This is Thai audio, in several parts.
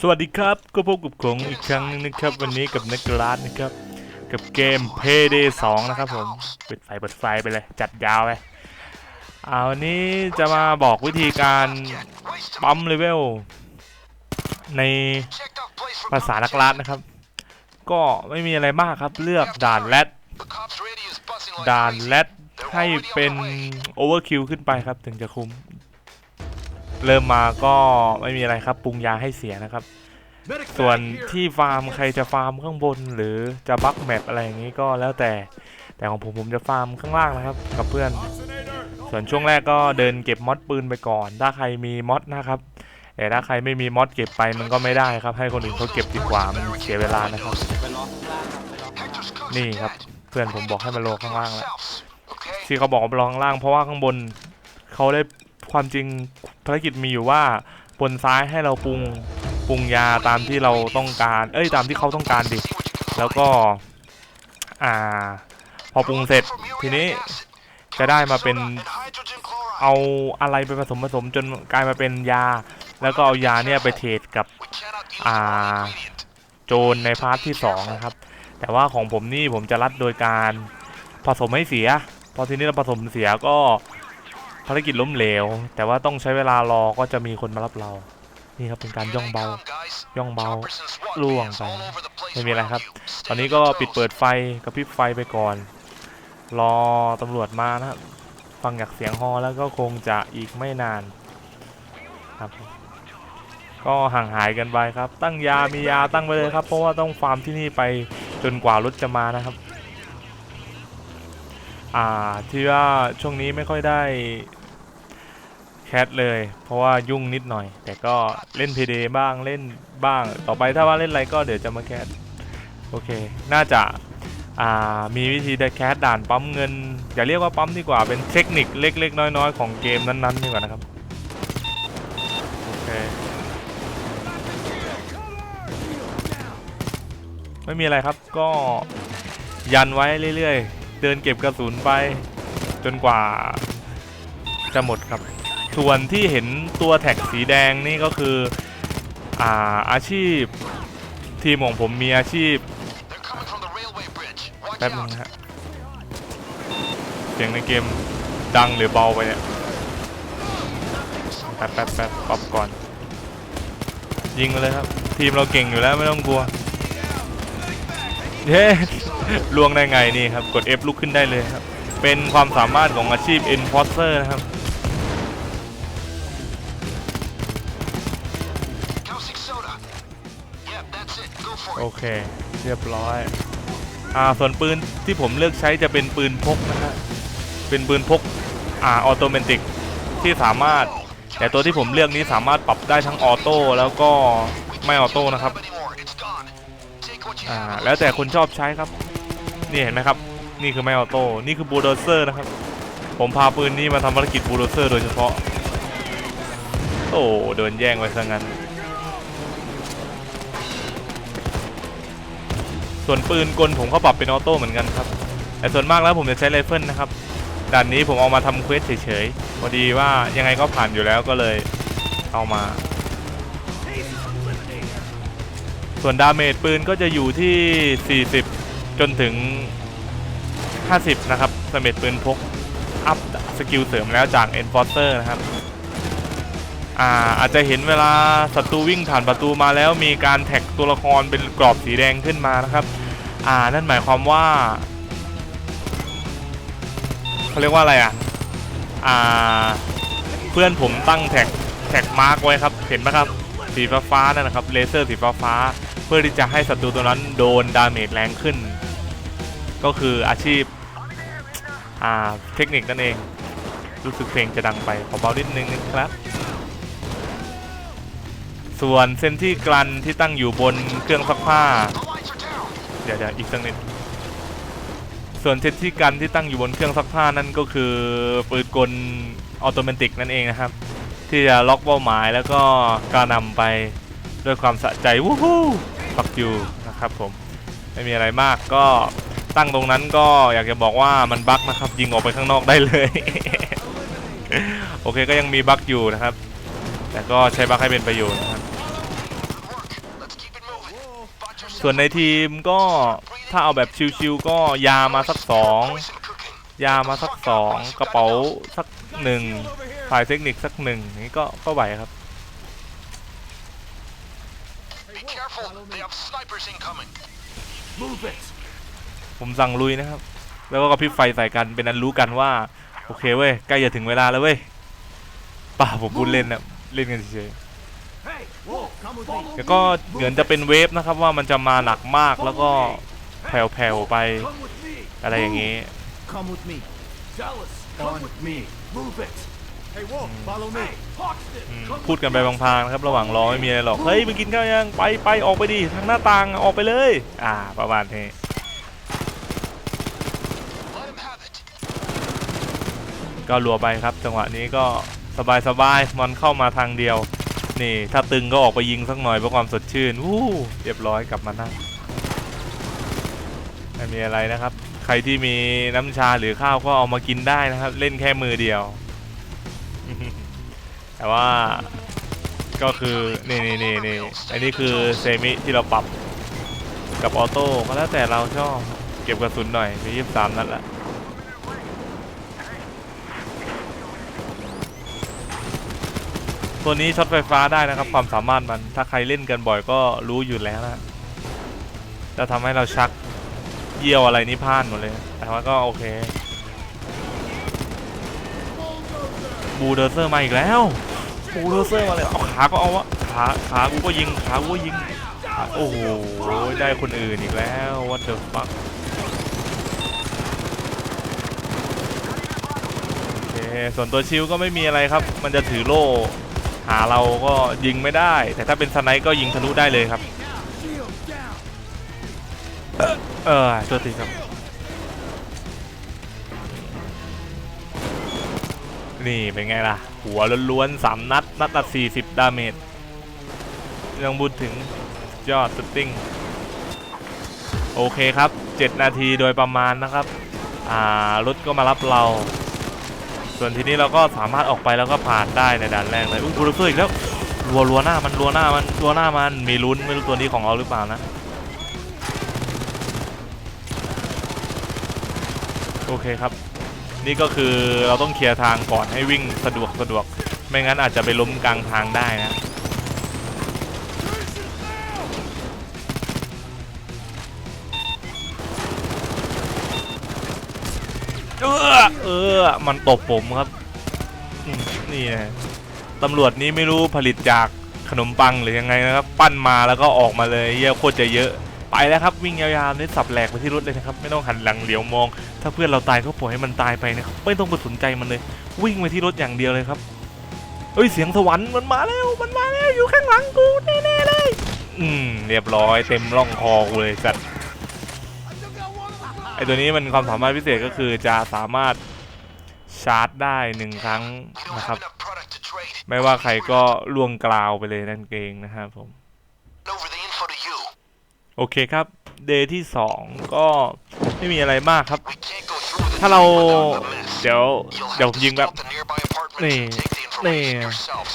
สวัสดีครับ ก็พบกับผมอีกครั้งหนึงนะครับ วันนี้กับนักกราดนะครับ กับเกม Payday 2 นะครับผมปิดไฟเปิดไฟไปเลย จัดยาวไปอ่าวันนี้จะมาบอกวิธีการปั๊มเลเวล ในภาษานักกราดนะครับ ก็ไม่มีอะไรมากครับ เลือกด่านแรดด่านแรดให้เป็นโอเวอร์คิวขึ้นไปครับ ถึงจะคุ้ม เริ่มมาก็ไม่มีอะไรครับปรุงยาให้เสียนะครับ ส่วนที่ฟาร์มใครจะฟาร์มข้างบน หรือจะบักแมปอะไรอย่างนี้ก็แล้วแต่แต่ของผมผมจะฟาร์มข้างล่างนะครับ กับเพื่อน ส่วนช่วงแรกก็เดินเก็บมอดปืนไปก่อน ถ้าใครมีมอดนะครับแต่ถ้าใครไม่มีมอดเก็บไปมันก็ไม่ได้ครับ ให้คนอื่นเขาเก็บดีกว่ามันเสียเวลานะครับ นี่ครับเพื่อนผมบอกให้มาโลข้างล่างแล้วที่เขาบอกว่าลองข้างล่างเพราะว่าข้างบนเขาได้ ความจริงภารกิจมีอยู่ว่าบนซ้ายให้เราปรุงปรุงยาตามที่เราต้องการ เอ้ยตามที่เขาต้องการดิ แล้วก็ อ่า พอปรุงเสร็จทีนี้จะได้มาเป็นเอาอะไรไปผสมผสมจนกลายมาเป็นยา แล้วก็เอายาเนี่ยไปเทรดกับอ่าโจรในพาร์ทที่สองนะครับ แต่ว่าของผมนี่ผมจะรัดโดยการผสมให้เสีย พอทีนี้เราผสมเสียก็ ภารกิจล้มเหลว แต่ว่าต้องใช้เวลารอก็จะมีคนมารับเรา นี่ครับเป็นการย่องเบา ย่องเบาล่วงไปไม่มีอะไรครับ ตอนนี้ก็ปิดเปิดไฟกระพริบไฟไปก่อน รอตำรวจมานะครับฟังจากเสียงฮอแล้วก็คงจะอีกไม่นานครับ ก็ห่างหายกันไปครับ ตั้งยามียาตั้งไปเลยครับ เพราะว่าต้องฟาร์มที่นี่ไปจนกว่ารถจะมานะครับ อ่าที่ว่าช่วงนี้ไม่ค่อยได้ แคสเลย เพราะว่ายุ่งนิดหน่อย แต่ก็เล่นเพเดบ้างเล่นบ้าง ต่อไปถ้าว่าเล่นอะไรก็เดี๋ยวจะมาแคสโอเค น่าจะามีวิธีได้แคสด่านปั๊มเงิน อย่าเรียกว่าปั๊มดีกว่าเป็นเทคนิคเล็ก ๆ น้อย ๆ ของเกมนั้นๆดีกว่านะครับ โอเค ไม่มีอะไรครับก็ยันไว้เรื่อย ๆ เดินเก็บกระสุนไป จนกว่าจะหมดครับ ส่วนที่เห็นตัวแท็กสีแดงนี่ก็คืออ่าอาชีพทีมของผมมีอาชีพแป๊บนึงนะฮะเสียงในเกมดังหรือเบาไปเนี่ยแป๊บแป๊บแป๊บปรับก่อน ยิงมาเลยครับ ทีมเราเก่งอยู่แล้วไม่ต้องกลัวเย้ลวงได้ไงนี่ครับ กด F ลุกขึ้นได้เลยครับ เป็นความสามารถของอาชีพ Enforcer นะครับ โอเค เรียบร้อย อ่าส่วนปืนที่ผมเลือกใช้จะเป็นปืนพกนะฮะเป็นปืนพกอ่าออโตเมติกที่สามารถ แต่ตัวที่ผมเลือกนี้สามารถปรับได้ทั้งออโต้แล้วก็ไม่ออโต้นะครับอ่าแล้วแต่คนชอบใช้ครับ นี่เห็นไหมครับ นี่คือไม่ออโต้นี่คือบูลโดเซอร์นะครับ ผมพาปืนนี้มาทำภารกิจบูลโดเซอร์โดยเฉพาะ โอ้โดนแย่งไปซะงั้น ส่วนปืนกลผมก็ปรับเป็นออโต้เหมือนกันครับ แต่ส่วนมากแล้วผมจะใช้ไรเฟิลนะครับด่านนี้ผมเอามาทำเควสเฉยๆ พอดีว่ายังไงก็ผ่านอยู่แล้วก็เลยเอามา ส่วนดาเมจปืนก็จะอยู่ที่ 40 จนถึง 50 นะครับดาเมจปืนพก อัพสกิลเสริมแล้วจาก Enforcer นะครับ อาอาจจะเห็นเวลาศัตรูวิ่งผ่านประตูมาแล้วมีการแท็กตัวละครเป็นกรอบสีแดงขึ้นมานะครับ อ่านั่นหมายความว่าเขาเรียกว่าอะไรอะอ่า เพื่อนผมตั้งแท็กแท็กมาร์กไว้ครับ เห็นไหมครับสีฟ้าฟ้าๆนั่นนะครับเลเซอร์สีฟ้าฟ้าๆเพื่อที่จะให้ศัตรูตัวนั้นโดนดาเมจแรงขึ้น ก็คืออาชีพอ่าเทคนิคนั่นเอง รู้สึกเพลงจะดังไปขอเบานิดนึงนะครับ ส่วนเส้นที่กลันที่ตั้งอยู่บนเครื่องซักผ้า เดี๋ยวเดี๋ยวอีกสักนิด ส่วนเซตที่กันที่ตั้งอยู่บนเครื่องซักผ้านั่นก็คือปืนกลออโตเมติกนั่นเองนะครับ ที่จะล็อกเป้าหมายแล้วก็กระนำไปด้วยความสะใจวู้ฮู้ฟักอยู่นะครับผมไม่มีอะไรมากก็ตั้งตรงนั้นก็อยากจะบอกว่ามันบั๊กนะครับ ยิงออกไปข้างนอกได้เลย โอเคก็ยังมีบั๊กอยู่นะครับ แต่ก็ใช้บั๊กให้เป็นประโยชน์นะครับ ส่วนในทีมก็ถ้าเอาแบบชิวๆก็ยามาสักสองยามาสักสองกระเป๋าสักหนึ่งฝ่ายเทคนิคสักหนึ่งนี่ก็ก็ไหวครับ Be careful, they have snipers incoming. Move it. ผมสั่งลุยนะครับ แล้วก็กระพริบไฟใส่กันเป็นอันรู้กันว่า โอเคเว้ย ใกล้จะถึงเวลาแล้วเว้ยป่าผมพูดเล่นนะเล่นกันเฉย Hey, Wolf, come with me. ๆ แล้วก็เหมือนจะเป็นเวฟนะครับว่ามันจะมาหนักมากแล้วก็แผ่วๆไป Come with me. อะไรอย่างนี้ Come with me. Dallas, come with me. Move it. Hey, Wolf, follow me. Hey, Hoxton, อืม come พูดกันไปบางๆนะครับ ระหว่างรอไม่มีอะไรหรอก เฮ้ยมึงกินข้าวยัง ไปไปออกไปดิทางหน้าต่างออกไปเลย อ่า ประมาณนี้ Let him have it. ก็รัวไปครับ จังหวะนี้ก็สบายๆมันเข้ามาทางเดียว นี่ ถ้าตึงก็ออกไปยิงสักหน่อยเพื่อความสดชื่นวู้เรียบร้อยกลับมานั่งไม่มีอะไรนะครับ ใครที่มีน้ำชาหรือข้าวก็เอามากินได้นะครับ เล่นแค่มือเดียว แต่ว่าก็คือนี่นี่นี่นี่อันนี้คือเซมิที่เราปรับกับออโต้ก็แล้วแต่เราชอบ เก็บกระสุนหน่อยมียี่สิบสามนัดละ ตัวนี้ช็อตไฟฟ้าได้นะครับ ความสามารถมันถ้าใครเล่นกันบ่อยก็รู้อยู่แล้วนะจะทำให้เราชักเยี่ยวอะไรนี่พลาดหมดเลย แต่ว่าก็โอเค บูเดอร์เซอร์มาอีกแล้ว บูเดอร์เซอร์มาเลยเอาขาก็เอาวะขาขากูก็ยิงขากูก็ยิง โอ้โห ได้คนอื่นอีกแล้ว what the fuck โอเคส่วนตัวชิลก็ไม่มีอะไรครับ มันจะถือโล่ หาเราก็ยิงไม่ได้ แต่ถ้าเป็นสไนป์ก็ยิงทะลุได้เลยครับ เออตัวทีครับ นี่เป็นไงล่ะ หัวล้วนๆสามนัด นัดละ40ดาเมจยังพูดถึงยอดสติ้ง โอเคครับ 7 นาทีโดยประมาณนะครับ อ่ารถก็มารับเรา ส่วนทีนี้เราก็สามารถออกไปแล้วก็ผ่านได้ในด่านแรกเลยอุ้ยบูลเซอีกแล้วรัวรัวหน้ามันรัวหน้ามันรัวหน้ามันมีลุ้นไม่รู้ตัวนี้ของเราหรือเปล่านะโอเคครับ นี่ก็คือเราต้องเคลียร์ทางก่อนให้วิ่งสะดวกสะดวก ไม่งั้นอาจจะไปล้มกลางทางได้นะ เออ มันตบผมครับนี่นะตำรวจนี้ไม่รู้ผลิตจากขนมปังหรือยังไงนะครับ ปั้นมาแล้วก็ออกมาเลยเยี่ยโคตรจะเยอะ ไปแล้วครับวิ่งยาวๆนี่สับแหลกไปที่รถเลยนะครับ ไม่ต้องหันหลังเหลียวมอง ถ้าเพื่อนเราตายก็ปล่อยให้มันตายไปนะครับไม่ต้องไปสนใจมันเลย วิ่งไปที่รถอย่างเดียวเลยครับเอ้ยเสียงสวรรค์มันมาแล้วมันมาแล้วอยู่ข้างหลังกูแน่ๆเลย อืมเรียบร้อยเต็มร่องคอกูเลยสัตว์ไอตัวนี้มันความสามารถพิเศษก็คือจะสามารถ ชาร์จได้หนึ่งครั้งนะครับ ไม่ว่าใครก็ล่วงกล่าวไปเลยนั่นเองนะครับผม โอเคครับเดย์ที่ 2 ก็ไม่มีอะไรมากครับ ถ้าเราเดี๋ยวเดี๋ยวยิงแบบนี่นี่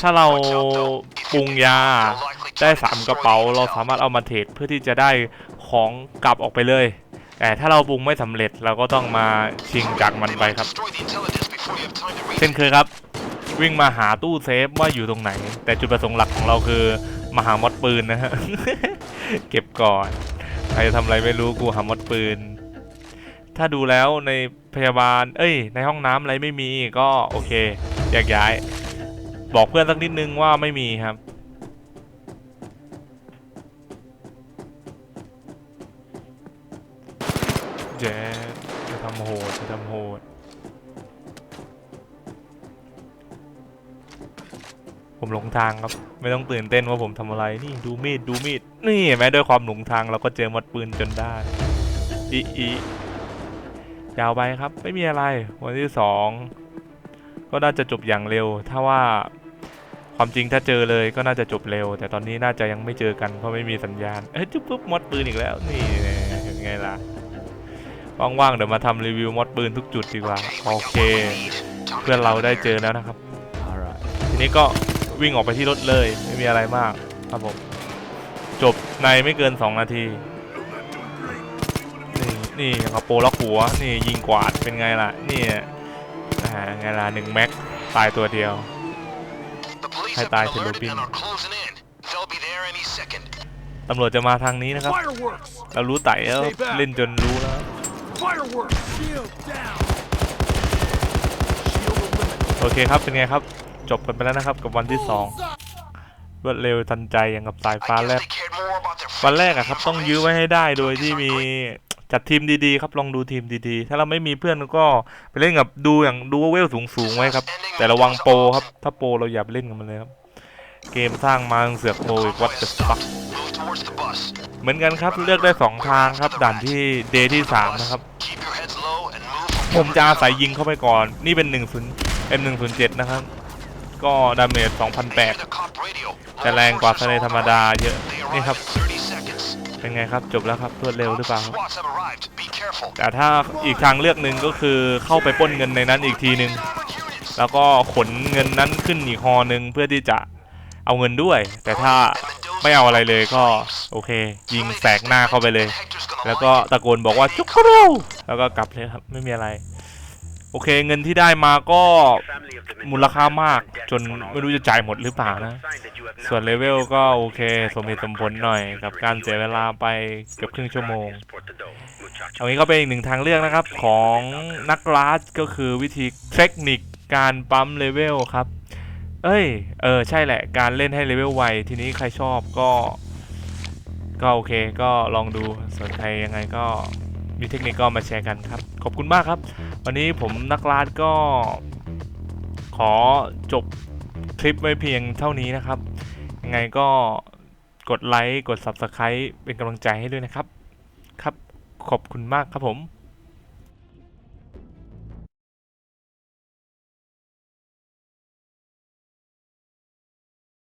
ถ้าเราปรุงยาได้ 3 กระเป๋า เราสามารถเอามาเทรดเพื่อที่จะได้ของกลับออกไปเลย แต่ถ้าเราปรุงไม่สำเร็จเราก็ต้องมาชิงจากมันไปครับ เช่นเคยครับ วิ่งมาหาตู้เซฟว่าอยู่ตรงไหน แต่จุดประสงค์หลักของเราคือมาหามดปืนนะฮะเก็บก่อนใครจะทำอะไรไม่รู้กูหามดปืน ถ้าดูแล้วในพยาบาล เอ้ย ในห้องน้ำอะไรไม่มีก็โอเคแยากย้าย บอกเพื่อนสักนิดนึงว่าไม่มีครับ จ๊จะทำโหดจะทำโหดผมหลงทางครับ ไม่ต้องตื่นเต้นว่าผมทำอะไรนี่ดูมีดดูมีดนี่เห็นไหมด้วยความหลงทางเราก็เจอมัดปืนจนได้อีอียาวไปครับ ไม่มีอะไรวันที่สองก็น่าจะจบอย่างเร็ว ถ้าว่าความจริงถ้าเจอเลยก็น่าจะจบเร็ว แต่ตอนนี้น่าจะยังไม่เจอกันเพราะไม่มีสัญญาณเอ้ยจุ๊บปุ๊บมดปืนอีกแล้วนี่เห็นไงล่ะ ว่างๆเดี๋ยวมาทำรีวิวมดปืนทุกจุดดีกว่า Okay, โอ we got เค what we need. Time to เพื่อนเรา get ได้ over เจ there. อแล้วนะครับ Alright. ทีนี้ก็วิ่งออกไปที่รถเลย ไม่มีอะไรมากครับผม จบในไม่เกิน 2 นาที นี่กระโปรงล็อกหัว นี่ยิงกวาดเป็นไงล่ะ นี่อ่าไงล่ะหนึ่งแม็กตายตัวเดียว The police Hai have tai been thì alerted lupin. and are closing in. They'll be there any second. ตำรวจจะมาทางนี้นะครับ Fireworks! เรารู้ไต่แล้วเล่นจนรู้แล้ว Fireworks! Shield down! Shield eliminated. โอเคครับ เป็นไงครับ จบกันไปแล้วนะครับ กับวันที่สองรวดเร็วทันใจอย่างกับสายฟ้า I แล guess บ they cared more about their วันแรก friends อะครับ than ต้อง the ยื้อไว้ information. ให้ได้โดยที่มีจัดทีมดีๆ ครับลองดูทีมดีๆ ถ้าเราไม่มีเพื่อนก็ไปเล่นกับดูอย่างดูเวลสูงๆไว้ครับ แต่ระวังโปรครับ ถ้าโปรเราอย่าไปเล่นกับมันเลยครับ เกมสร้างมาเสือกโปรอีกวัด Convoy จะ has ฟัก stopped. Move towards the bus. เหมือนกันครับเลือกได้สองทางครับด่านที่เดย์ที่สามนะครับ ผมจะอาศัยยิงเข้าไปก่อน นี่เป็น1 0 M107 นะครับ ก็ดาเมจ2,800 the cop radio. จะแรงกว่าสไนธรรมดาเยอะ นี่ครับ เป็นไงครับจบแล้วครับรวดเร็วหรือเปล่าแต่ถ้าอีกทางเลือกหนึ่งก็คือเข้าไปป้นเงินในนั้นอีกทีหนึ่งแล้วก็ขนเงินนั้นขึ้นอีกฮอหนึ่งเพื่อที่จะเอาเงินด้วย แต่ถ้า ไม่เอาอะไรเลยก็โอเค ยิงแสกหน้าเข้าไปเลย แล้วก็ตะโกนบอกว่าจุกกรูแล้วก็กลับเลยครับไม่มีอะไร โอเคเงินที่ได้มาก็มูลค่ามากจนไม่รู้จะจ่ายหมดหรือเปล่านะ ส่วนเลเวลก็โอเค สมเหตุสมผลหน่อยกับการเสียเวลาไปเกือบครึ่งชั่วโมงอันนี้ก็เป็นอีกหนึ่งทางเลือกนะครับของนักราชก็คือวิธีเทคนิคการปั๊มเลเวลครับ เอ้ย เออ ใช่แหละ การเล่นให้เลเวลไว ทีนี้ใครชอบก็ ก็โอเค ก็ลองดูส่วนใครยังไงก็มีเทคนิคก็มาแชร์กันครับ ขอบคุณมากครับ วันนี้ผมนักราชก็ ขอจบคลิปไว้เพียงเท่านี้นะครับ ยังไงก็กดไลค์ กด Subscribe เป็นกำลังใจให้ด้วยนะครับ ครับ ขอบคุณมากครับผม